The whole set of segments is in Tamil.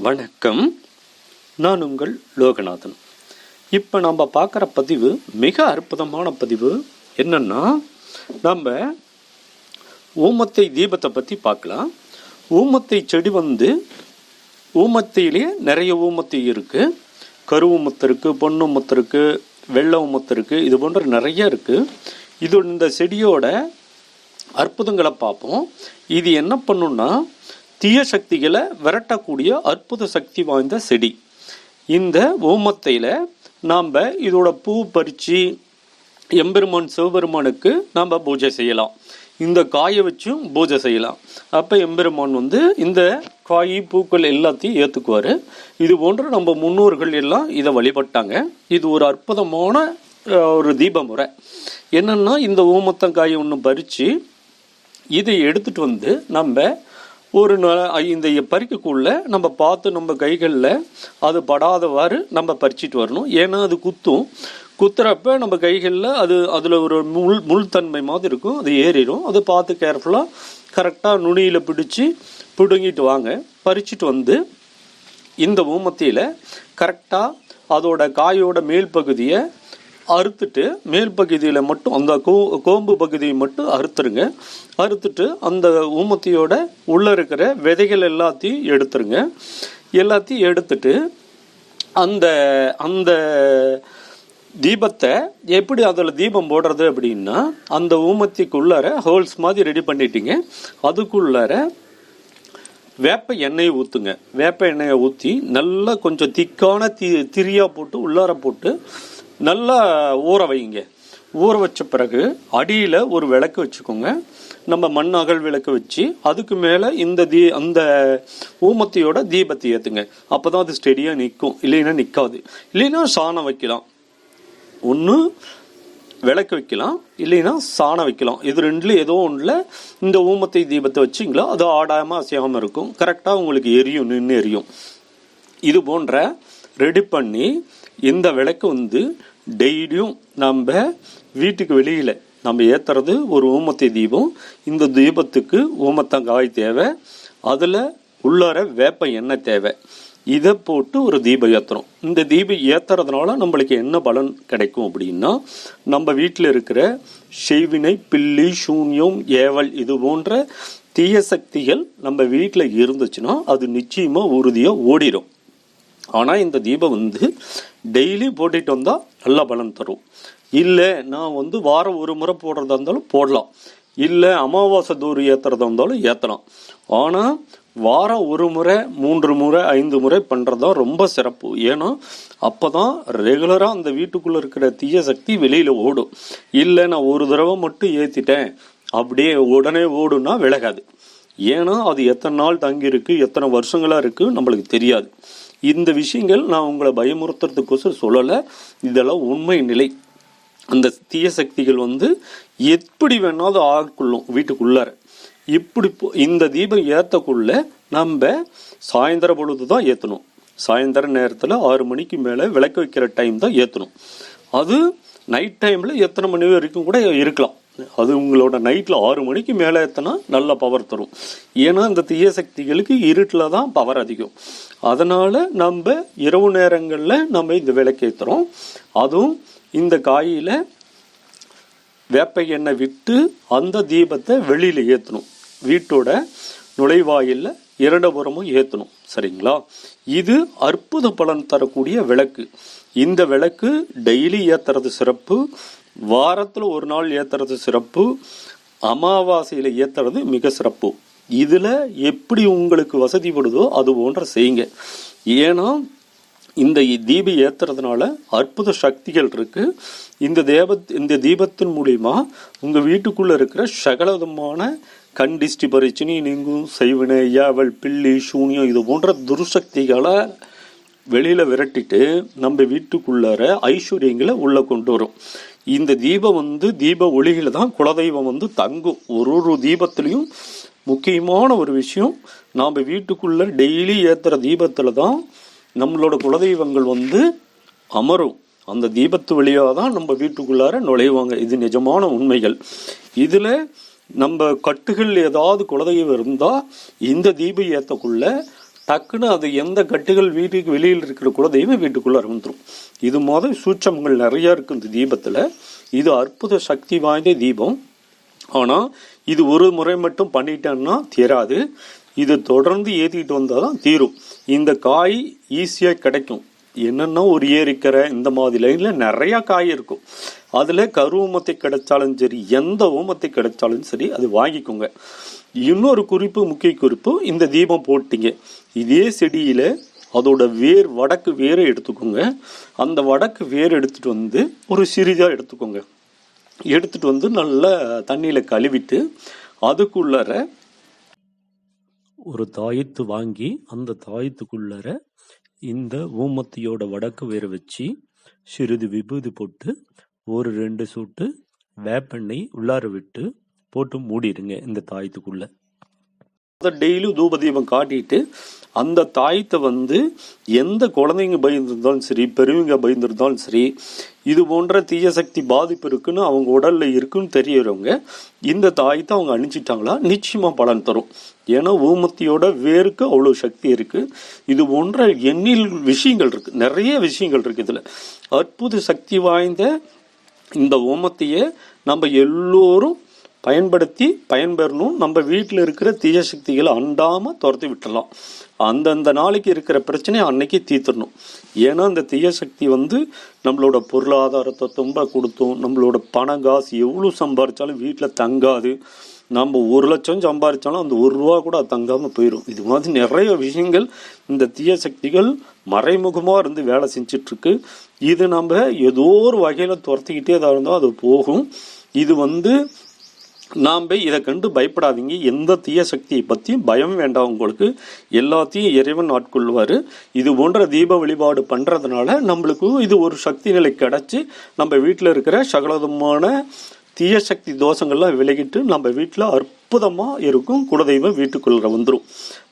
வணக்கம். நான் உங்கள் லோகநாதன். இப்போ நம்ம பார்க்குற பதிவு மிக அற்புதமான பதிவு. என்னென்னா நம்ம ஊமத்தை தீபத்தை பற்றி பார்க்கலாம். ஊமத்தை செடி வந்து ஊமத்தையிலே நிறைய ஊமத்தை இருக்குது கரு ஊமத்து இருக்குது பொண்ணு ஊமத்து இருக்குது வெள்ளை ஊமத்து இருக்குது இது போன்ற நிறைய இருக்குது இது இந்த செடியோட அற்புதங்களை பார்ப்போம். இது என்ன பண்ணுன்னா தீய சக்திகளை விரட்டக்கூடிய அற்புத சக்தி வாய்ந்த செடி. இந்த ஓமத்தையில் நாம் இதோட பூ பறித்து எம்பெருமான் சிவபெருமானுக்கு நாம் பூஜை செய்யலாம். இந்த காயை வச்சும் பூஜை செய்யலாம். அப்போ எம்பெருமான் வந்து இந்த காய் பூக்கள் எல்லாத்தையும் ஏற்றுக்குவார் இது போன்று நம்ம முன்னோர்கள் எல்லாம் இதை வழிபட்டாங்க. இது ஒரு அற்புதமான ஒரு தீப முறை என்னென்னா இந்த ஓமத்தங்காயை ஒன்று பறித்து இதை எடுத்துகிட்டு வந்து நம்ம ஒரு இந்த பறிக்கக்குள்ள நம்ம பார்த்து நம்ம கைகளில் அது படாதவாறு நம்ம பறிச்சிட்டு வரணும். ஏன்னா அது குத்தும். குத்துறப்ப நம்ம கைகளில் அது அதில் ஒரு முள் முள்தன்மை மாதிரி இருக்கும். அது ஏறிடும் அதை பார்த்து கேர்ஃபுல்லாக கரெக்டாக நுனியில் பிடிச்சி பிடுங்கிட்டு வாங்க. பறிச்சிட்டு வந்து இந்த ஊமத்தியில் கரெக்டாக அதோட காயோட மேல் பகுதியை அறுத்துட்டு மேல் பகுதியில் மட்டும் அந்த கோ கோம்பு பகுதியை மட்டும் அறுத்துருங்க. அறுத்துட்டு அந்த ஊமத்தியோட உள்ளே இருக்கிற விதைகள் எல்லாத்தையும் எடுத்துருங்க. எல்லாத்தையும் எடுத்துட்டு அந்த அந்த தீபத்தை எப்படி அதில் தீபம் போடுறது அப்படின்னா அந்த ஊமத்திக்குள்ளார ஹோல்ஸ் மாதிரி ரெடி பண்ணிட்டீங்க. அதுக்குள்ளார வேப்ப எண்ணெயை ஊற்றுங்க வேப்ப எண்ணெயை ஊற்றி நல்லா கொஞ்சம் திக்கான தி திரியாக போட்டு உள்ளார போட்டு நல்லா ஊற வைங்க ஊற வச்ச பிறகு அடியில் ஒரு விளக்கு வச்சுக்கோங்க. நம்ம மண் அகல் விளக்கு வச்சு அதுக்கு மேலே இந்த தீ அந்த ஊமத்தியோட தீபத்தை ஏற்றுங்க அப்போ தான் அது ஸ்டெடியாக நிற்கும் இல்லைன்னா நிற்காது இல்லைன்னா சாணம் வைக்கலாம். ஒன்று விளக்கு வைக்கலாம். இல்லைன்னா சாணம் வைக்கலாம். இது ரெண்டுல ஏதோ ஒன்றில் இந்த ஊமத்தை தீபத்தை வச்சிங்களா அது ஆடாமல் அசையாமல் இருக்கும். கரெக்டாக உங்களுக்கு எரியும் நின்று எரியும். இது போன்ற ரெடி பண்ணி இந்த விளக்கு வந்து டெய்லியும் நம்ம வீட்டுக்கு வெளியில் நம்ம ஏற்றுறது ஒரு ஊமத்தை தீபம். இந்த தீபத்துக்கு ஊமத்தங்காய் தேவை. அதில் உள்ளார வேப்ப எண்ணெய் தேவை. இதை போட்டு ஒரு தீபம் ஏற்றுறோம் இந்த தீபம் ஏற்றுறதுனால நம்மளுக்கு என்ன பலன் கிடைக்கும் அப்படின்னா நம்ம வீட்டில் இருக்கிற செய்வினை பில்லி சூன்யம் ஏவல் இது போன்ற தீய சக்திகள் நம்ம வீட்டில் இருந்துச்சுன்னா அது நிச்சயமாக உறுதியாக ஓடிடும் ஆனால் இந்த தீபம் வந்து டெய்லி போட்டுட்டு வந்தால் நல்ல பலன் தரும். இல்லை நான் வந்து வாரம் ஒரு முறை போடுறதா இருந்தாலும் போடலாம். இல்லை அமாவாசை தூரம் ஏற்றுறதா இருந்தாலும் ஏற்றலாம் ஆனால் வாரம் ஒரு முறை மூன்று முறை ஐந்து முறை பண்ணுறது தான் ரொம்ப சிறப்பு. ஏன்னா அப்போ தான் ரெகுலராக அந்த வீட்டுக்குள்ளே இருக்கிற தீய சக்தி வெளியில் ஓடும். இல்லை நான் ஒரு தடவை மட்டும் ஏற்றிட்டேன் அப்படியே உடனே ஓடுன்னா விலகாது. ஏன்னா அது எத்தனை நாள் தங்கியிருக்கு எத்தனை வருஷங்களாக இருக்குது நம்மளுக்கு தெரியாது. இந்த விஷயங்கள் நான் உங்களை பயமுறுத்துறதுக்கோசரம் சொல்லலை. இதெல்லாம் உண்மை நிலை. அந்த தீய சக்திகள் வந்து எப்படி வேணாலும் ஆட்கொள்ளும் வீட்டுக்குள்ளார. இப்படி போ- இந்த தீபம் ஏற்றக்குள்ள நம்ம சாயந்தர பொழுது தான் ஏற்றணும் சாயந்தர நேரத்தில் ஆறு மணிக்கு மேலே விளக்கு வைக்கிற டைம் தான் ஏற்றணும் அது நைட் டைமில் எத்தனை மணி வரைக்கும் கூட இருக்கலாம். அது உங்களோட நைட்டில் ஆறு மணிக்கு மேலே ஏற்றினா நல்ல பவர் தரும். ஏன்னா இந்த தீய சக்திகளுக்கு இருட்டில் தான் பவர் அதிகம். அதனால் நம்ம இரவு நேரங்களில் நம்ம இந்த விளக்கேற்றுறோம் அதுவும் இந்த காயில் வேப்ப எண்ணெய் விட்டு அந்த தீபத்தை வெளியில் ஏற்றணும் வீட்டோட நுழைவாயில்ல இரண்டபுறமும் ஏற்றணும் சரிங்களா? இது அற்புத பலன் தரக்கூடிய விளக்கு. இந்த விளக்கு டெய்லி ஏற்றுறது சிறப்பு. வாரத்தில் ஒரு நாள் ஏற்றுறது சிறப்பு அமாவாசையில் ஏற்றுறது மிக சிறப்பு. இதில் எப்படி உங்களுக்கு வசதிப்படுதோ அது போன்ற செய்யுங்க. ஏன்னா இந்த தீபம் ஏற்றுறதுனால அற்புத சக்திகள் இருக்குது இந்த தேபத் இந்த தீபத்தின் மூலிமா உங்கள் வீட்டுக்குள்ளே இருக்கிற சகலவிதமான கண் டிஸ்டி பரிச்சினி நீங்கும் செய்வினை ஏவல் பில்லி சூனியம் இது போன்ற துர்சக்திகளை வெளியில் விரட்டிட்டு நம்ம வீட்டுக்குள்ளார ஐஸ்வர்யங்களை உள்ளே கொண்டு வரும். இந்த தீபம் வந்து தீப ஒளியில் தான் குலதெய்வம் வந்து தங்கும் ஒரு ஒரு தீபத்திலையும் முக்கியமான ஒரு விஷயம் நாம் வீட்டுக்குள்ள டெய்லி ஏற்றுற தீபத்தில் தான் நம்மளோட குலதெய்வங்கள் வந்து அமரும். அந்த தீபத்து வழியாக தான் நம்ம வீட்டுக்குள்ளார நுழைவாங்க. இது நிஜமான உண்மைகள். இதில் நம்ம கட்டுகள் ஏதாவது குலதெய்வம் இருந்தால் இந்த தீப ஏற்றக்குள்ள டக்குன்னு அது எந்த கட்டுகள் வீட்டுக்கு வெளியில் இருக்கிற கூட தெய்வம் வீட்டுக்குள்ளே வந்துடும் இது மாதிரி சூட்சமங்கள் நிறையா இருக்கு இந்த தீபத்தில். இது அற்புத சக்தி வாய்ந்த தீபம். ஆனால் இது ஒரு முறை மட்டும் பண்ணிட்டேன்னா தீராது. இது தொடர்ந்து ஏற்றிட்டு வந்தால் தான் தீரும். இந்த காய் ஈஸியாக கிடைக்கும். என்னென்னா ஒரு ஏரிக்கரை இந்த மாதிரி லைனில் நிறையா காய் இருக்கும். அதில் கரு ஊமத்தை கிடைச்சாலும் சரி எந்த ஊமத்தை கிடைச்சாலும் சரி அது வாங்கிக்கோங்க. இன்னொரு குறிப்பு முக்கிய குறிப்பு இந்த தீபம் போட்டிங்க. இதே செடியில் அதோட வேர் வடக்கு வேரை எடுத்துக்கோங்க. அந்த வடக்கு வேர் எடுத்துட்டு வந்து ஒரு சிறிதாக எடுத்துக்கோங்க. எடுத்துகிட்டு வந்து நல்லா தண்ணியில் கழுவிட்டு அதுக்குள்ளார ஒரு தாயத்து வாங்கி அந்த தாயத்துக்குள்ளார இந்த ஊமத்தியோட வடக்கு வேர் வச்சு சிறிது விபூதி போட்டு ஒரு ரெண்டு சூட்டு வேப்பெண்ணெய் உள்ளார விட்டு போட்டு மூடிடுங்க இந்த தாயத்துக்குள்ள. அதை டெய்லியும் தூபதீபம் காட்டிட்டு அந்த தாயத்தை வந்து எந்த குழந்தைங்க பயந்துருந்தாலும் சரி பெரியவங்க பயந்துருந்தாலும் சரி இது போன்ற தீய சக்தி பாதிப்பு இருக்குன்னு அவங்க உடலில் இருக்குன்னு தெரியறவங்க இந்த தாயத்தை அவங்க அணிஞ்சிட்டாங்களா? நிச்சயமாக பலன் தரும். ஏன்னா ஊமத்தியோட வேருக்கு அவ்வளோ சக்தி இருக்குது இது போன்ற எண்ணில் விஷயங்கள் இருக்குது நிறைய விஷயங்கள் இருக்குது இதில். அற்புத சக்தி வாய்ந்த இந்த ஓமத்தையே நம்ம எல்லோரும் பயன்படுத்தி பயன்பெறணும் நம்ம வீட்டில் இருக்கிற தீய சக்திகளை அண்டாமல் துரத்தி விட்டுடலாம் அந்தந்த நாளைக்கு இருக்கிற பிரச்சனையை அன்னைக்கு தீர்த்துடணும். ஏன்னா அந்த தீய சக்தி வந்து நம்மளோட பொருளாதாரத்தை ரொம்ப கொடுத்தும் நம்மளோட பணம் காசு எவ்வளோ சம்பாரித்தாலும் வீட்டில் தங்காது. நம்ம ஒரு லட்சம் சம்பாரித்தாலும் அந்த ஒரு ரூபா கூட தங்காமல் போயிடும். இது மாதிரி நிறைய விஷயங்கள் இந்த தீய சக்திகள் மறைமுகமாக இருந்து வேலை செஞ்சிட்ருக்கு. இது நம்ம ஏதோ ஒரு வகையில் துரத்திக்கிட்டே தான் இருந்தால் அது போகும். இது வந்து நாம் இதை கண்டு பயப்படாதீங்க. எந்த தீய சக்தியை பற்றியும் பயம் வேண்டாம் உங்களுக்கு. எல்லாத்தையும் இறைவன் ஆட்கொள்வார். இது போன்ற தீப வழிபாடு பண்ணுறதுனால நம்மளுக்கும் இது ஒரு சக்தி நிலை கிடச்சி நம்ம வீட்டில் இருக்கிற சகலதமான தீய சக்தி தோஷங்கள்லாம் விலகிட்டு நம்ம வீட்டில் அற்புதமாக இருக்கும். குலதெய்வம் வீட்டுக்குள்ள வந்துடும்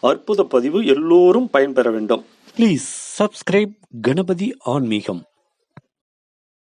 அற்புத பதிவு எல்லோரும் பயன்பெற வேண்டும். ப்ளீஸ் சப்ஸ்கிரைப் கணபதி ஆன்மீகம்.